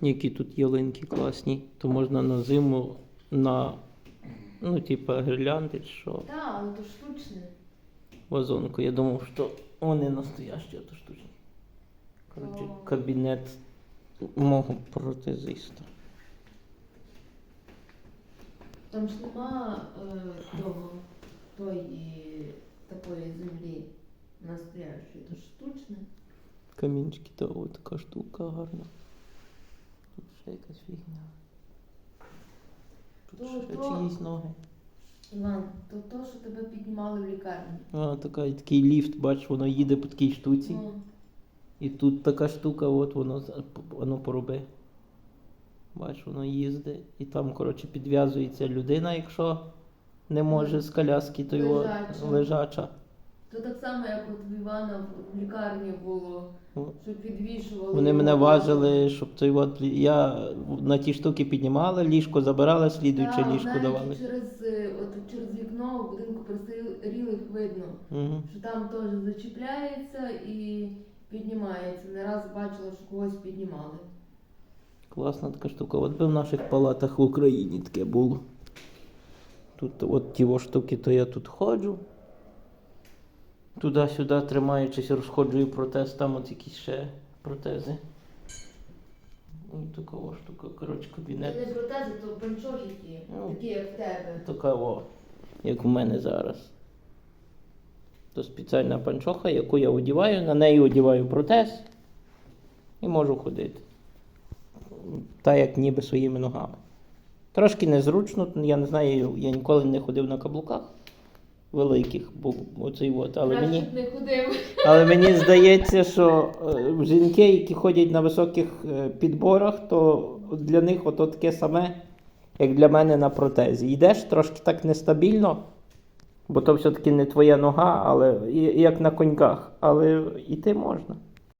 Які тут ялинки класні, то можна на зиму на, ну, типа гірлянди що, Так, але то штучне. вазонку. Я думав, що вони настоящі, а то штучні. Коротше, О. кабінет мого протезиста. Там ж нема е, того, тої такої землі настоящої, то штучне. Камінчики, то о, така штука гарна. Тут ще якась фігня. Тут То- ще то- чиїсь ноги. Іван, то то, що тебе піднімали в лікарні. А, така, такий ліфт, бач, воно їде по такій штуці. Ну, І тут така штука, от воно, за- воно пороби. Бач, воно їздить. І там, коротше, підв'язується людина, якщо не може з коляски, то його Лежача. лежача. То так само, як от в Івана в лікарні було, Ну, що підвішували. Вони його. мене важили, щоб той от я на ті штуки піднімала, ліжко забирала, слідуюче Так, ліжко навіть давали. Через, е, от, через вікно в будинку пристарілих видно, Угу. що там теж зачіпляється і піднімається. Не раз бачила, що когось піднімали. Класна така штука. От би в наших палатах в Україні таке було. Тут от ті во штуки, то я тут ходжу. Туди-сюди тримаючись, розходжую протез, там от якісь ще протези. І така о штука, коротше, Це не протези, то панчохи ті, Ну. такі як в тебе. Така о, як у мене зараз. То спеціальна панчоха, яку я одіваю, на неї одіваю протез і можу ходити. Та як ніби своїми ногами. Трошки незручно, я не знаю, я ніколи не ходив на каблуках великих, оцей от, але Краще мені, б не ходив. але мені здається, що е, жінки, які ходять на високих е, підборах, то для них ото таке саме, як для мене на протезі. Йдеш трошки так нестабільно, бо то все-таки не твоя нога, але і- як на коньках, але йти можна.